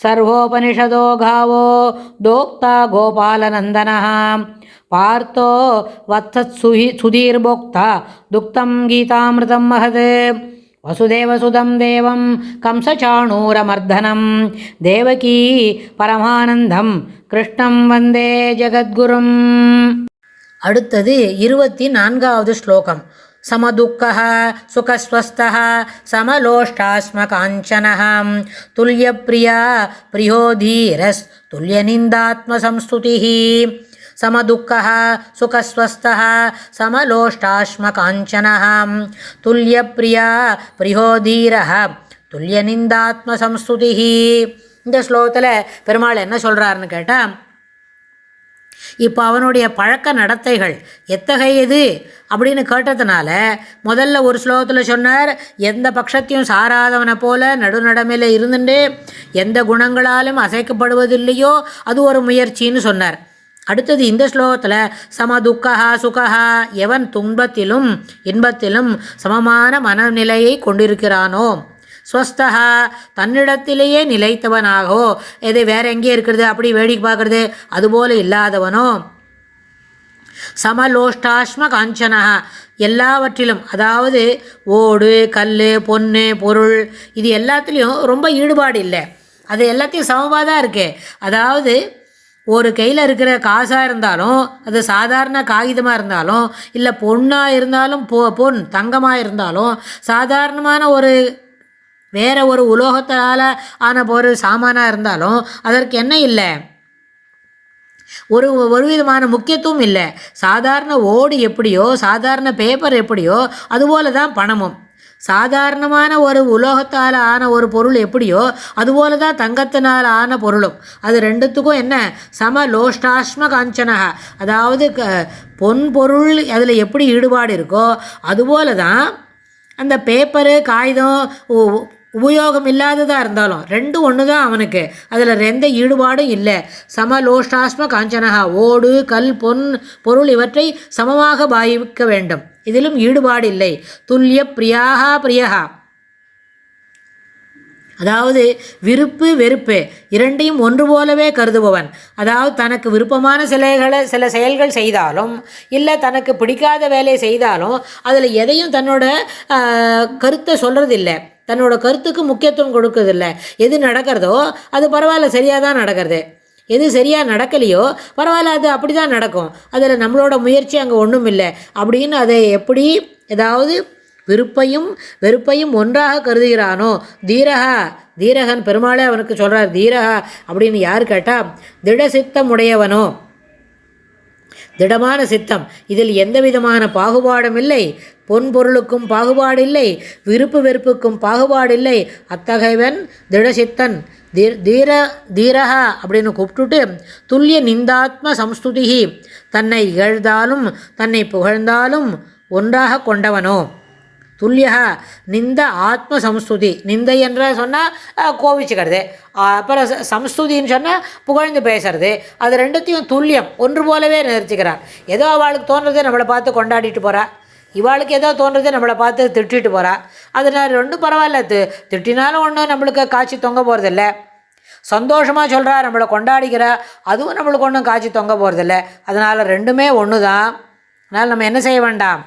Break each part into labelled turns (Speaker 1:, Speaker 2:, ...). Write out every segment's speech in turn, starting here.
Speaker 1: सर्वोपनिषदो गावो दोक्ता गोपालनन्दनः पार्थो वत्सत्सुहि सुधीर्भोक्ता दुक्तं गीतामृतं महत् वसुदेवसुदं देवं कंसचाणूरमर्दनं देवकी परमानन्दं கிருஷ்ணம் வந்தே ஜகத்குரும் அடுத்தது இருபத்தி நான்காவது ஸ்லோகம் समदुःखः सुखस्वस्थः समलोष्टास्मकाञ्चनः तुल्यप्रिया प्रियो धीरस्तुल्यनिन्दात्मसंस्तुतिः समदुःखः सुखस्वस्थः समलोष्टाश्मकाञ्चनः तुल्यप्रिया प्रियो धीरः துல்லியநிந்தாத்மசம்ஸ்துதிः இந்த ஸ்லோகத்தில் பெருமாள் என்ன சொல்கிறாருன்னு கேட்டால் இப்போ அவனுடைய பழக்க நடத்தைகள் எத்தகையது அப்படின்னு கேட்டதுனால முதல்ல ஒரு ஸ்லோகத்தில் சொன்னார் எந்த பட்சத்தையும் சாராதவனை போல நடுநடமையில் இருந்துட்டு எந்த குணங்களாலும் அசைக்கப்படுவதில்லையோ? அது ஒரு முயற்சின்னு சொன்னார். அடுத்தது இந்த ஸ்லோகத்தில் சமதுக்ககா சுகஹா எவன் துன்பத்திலும் இன்பத்திலும் சமமான மனநிலையை கொண்டிருக்கிறானோ? ஸ்வஸ்தகா தன்னிடத்திலேயே நிலைத்தவனாகவோ எது வேற எங்கே இருக்கிறது? அப்படி வேடிக்கை பார்க்குறது. அதுபோல இல்லாதவனோ சமலோஷ்டாஷ்ம காஞ்சனா எல்லாவற்றிலும் அதாவது ஓடு கல் பொண்ணு பொருள் இது எல்லாத்துலேயும் ரொம்ப ஈடுபாடு இல்லை. அது எல்லாத்தையும் சமமாக தான் இருக்குது அதாவது ஒரு கையில் இருக்கிற காசாக இருந்தாலும் அது சாதாரண காகிதமாக இருந்தாலும் இல்லை பொண்ணாக இருந்தாலும் பொ பொன் தங்கமாக இருந்தாலும் சாதாரணமான ஒரு வேற ஒரு உலோகத்தால் ஆன ஒரு சாமானாக இருந்தாலும் அதற்கு என்ன இல்லை? ஒரு ஒரு விதமான முக்கியத்துவம் இல்லை. சாதாரண ஓடு எப்படியோ சாதாரண பேப்பர் எப்படியோ அதுபோல தான் பணமும். சாதாரணமான ஒரு உலோகத்தால் ஆன ஒரு பொருள் எப்படியோ அதுபோல தான் தங்கத்தினால் ஆன பொருளும். அது ரெண்டுத்துக்கும் என்ன? சம லோஷ்டாஷ்ம காஞ்சனக அதாவது க பொன் பொருள் அதில் எப்படி ஈடுபாடு இருக்கோ அதுபோல தான் அந்த பேப்பரு காகிதம் உபயோகம் இல்லாததாக இருந்தாலும் ரெண்டு ஒன்று தான் அவனுக்கு. அதில் எந்த ஈடுபாடும் இல்லை. சமலோஷ்டாஸ்ம காஞ்சனகா ஓடு கல் பொன் பொருள் இவற்றை சமமாக பாவிக்க வேண்டும். இதிலும் ஈடுபாடு இல்லை துல்லிய பிரியாகா பிரியகா அதாவது விருப்பு வெறுப்பு இரண்டையும் ஒன்று போலவே கருதுபவன். அதாவது தனக்கு விருப்பமான சிலைகளை சில செயல்கள் செய்தாலும் இல்லை தனக்கு பிடிக்காத வேலையை செய்தாலும் அதில் எதையும் தன்னோட கருத்தை சொல்கிறதில்ல தன்னோட கருத்துக்கு முக்கியத்துவம் கொடுக்கறதில்ல. எது நடக்கிறதோ அது பரவாயில்ல சரியாக தான் நடக்கிறது. எது சரியாக நடக்கலையோ பரவாயில்ல அது அப்படி தான் நடக்கும். அதில் நம்மளோட முயற்சி அங்கே ஒன்றும் இல்லை. அப்படின்னு அதை எப்படி ஏதாவது விருப்பையும் வெறுப்பையும் ஒன்றாக கருதுகிறானோ தீரகா தீரகன் பெருமாளே அவனுக்கு சொல்கிறார் தீரகா அப்படின்னு யார் கேட்டால் திடசித்தம் உடையவனோ. திடமான சித்தம். இதில் எந்த விதமான பாகுபாடும் இல்லை பொன் பொருளுக்கும் பாகுபாடு இல்லை விருப்பு வெறுப்புக்கும் பாகுபாடு இல்லை அத்தகையவன் திடசித்தன். தீர் தீர தீரகா அப்படின்னு கூப்பிட்டுட்டு துல்லிய நிந்தாத்ம சம்ஸ்துதிகி தன்னை இகழ்ந்தாலும் தன்னை புகழ்ந்தாலும் ஒன்றாக கொண்டவனோ? துல்லியா நிந்த ஆத்ம சம்ஸ்துதி நிந்தை என்ற சொன்னால் கோவிச்சுக்கிறது அப்புறம் சம்ஸ்துதின்னு சொன்னால் புகழ்ந்து பேசுறது. அது ரெண்டுத்தையும் துல்லியம். ஒன்று போலவே நிறுத்திக்கிறார் ஏதோ அவளுக்கு தோன்றதை நம்மளை பார்த்து கொண்டாடிட்டு போகிறா இவாளுக்கு ஏதோ தோன்றதே நம்மளை பார்த்து திட்டிட்டு போகிறா அதனால் ரெண்டும் பரவாயில்ல. தி திட்டினாலும் ஒன்றும் நம்மளுக்கு காட்சி தொங்க போகிறதில்ல சந்தோஷமாக சொல்கிறா நம்மளை கொண்டாடிக்கிறா. அதுவும் நம்மளுக்கு ஒன்றும் காட்சி தொங்க போகிறதில்ல அதனால் ரெண்டுமே ஒன்று தான் அதனால் நம்ம என்ன செய்ய வேண்டாம்?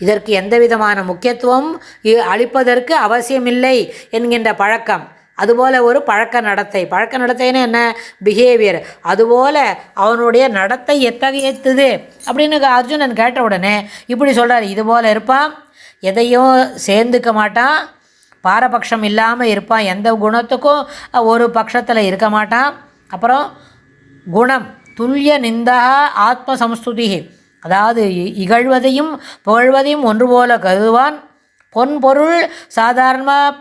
Speaker 1: இதற்கு எந்த விதமான முக்கியத்துவம் இ- அளிப்பதற்கு அவசியமில்லை என்கின்ற பழக்கம். அதுபோல ஒரு பழக்க நடத்தை. பழக்க நடத்தைன்னு என்ன? பிஹேவியர் அதுபோல அவனுடைய நடத்தை எத்தகையத்துது? அப்படின்னு அர்ஜுனன் கேட்ட உடனே இப்படி சொல்கிறார் இதுபோல் இருப்பான் எதையும் சேர்ந்துக்க மாட்டான் பாரபட்சம் இல்லாமல் இருப்பான். எந்த குணத்துக்கும் ஒரு பட்சத்தில் இருக்க மாட்டான். அப்புறம் குணம். துல்லிய நிந்தா ஆத்மசம்ஸ்துதி அதாவது இ- இகழ்வதையும் புகழ்வதையும் ஒன்று போல கருதுவான். பொன் பொருள் சாதாரணமாக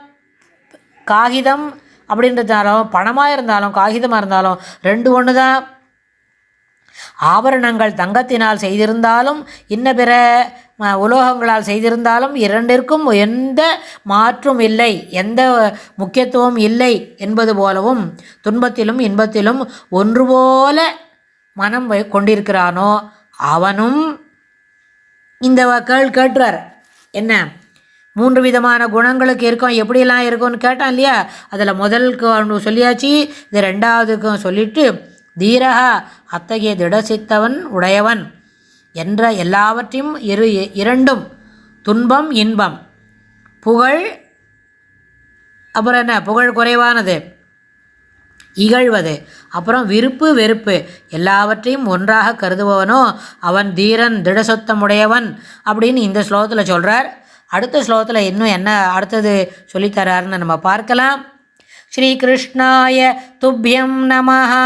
Speaker 1: காகிதம் அப்படின்றதுனாலும் பணமாக இருந்தாலும் காகிதமாக இருந்தாலும் ரெண்டு ஒன்று தான் ஆபரணங்கள் தங்கத்தினால் செய்திருந்தாலும் இன்ன பிற உலோகங்களால் செய்திருந்தாலும் இரண்டிற்கும் எந்த மாற்றும் இல்லை எந்த முக்கியத்துவம் இல்லை என்பது போலவும் துன்பத்திலும் இன்பத்திலும் ஒன்று போல மனம் வை- கொண்டிருக்கிறானோ. அவனும் இந்த வ- கேள் கேட்டுறார் என்ன? மூன்று விதமான குணங்களுக்கு இருக்கும். எப்படியெல்லாம் இருக்கும்னு கேட்டான் இல்லையா? அதில் முதலுக்கு அவனு சொல்லியாச்சு. இது ரெண்டாவதுக்கும் சொல்லிட்டு தீரகா அத்தகைய திடசித்தவன் உடையவன் என்ற எல்லாவற்றையும் இரு இரண்டும் துன்பம் இன்பம். புகழ் அப்புறம் என்ன? புகழ் குறைவானது. இகழ்வது. அப்புறம் விருப்பு வெறுப்பு எல்லாவற்றையும் ஒன்றாக கருதுபவனோ அவன் தீரன் திடசொத்தமுடையவன் அப்படின்னு இந்த ஸ்லோகத்தில் சொல்கிறார் அடுத்த ஸ்லோகத்தில் இன்னும் என்ன அடுத்தது சொல்லித்தராருன்னு நம்ம பார்க்கலாம். ஸ்ரீகிருஷ்ணாய துப்பியம் நமஹா.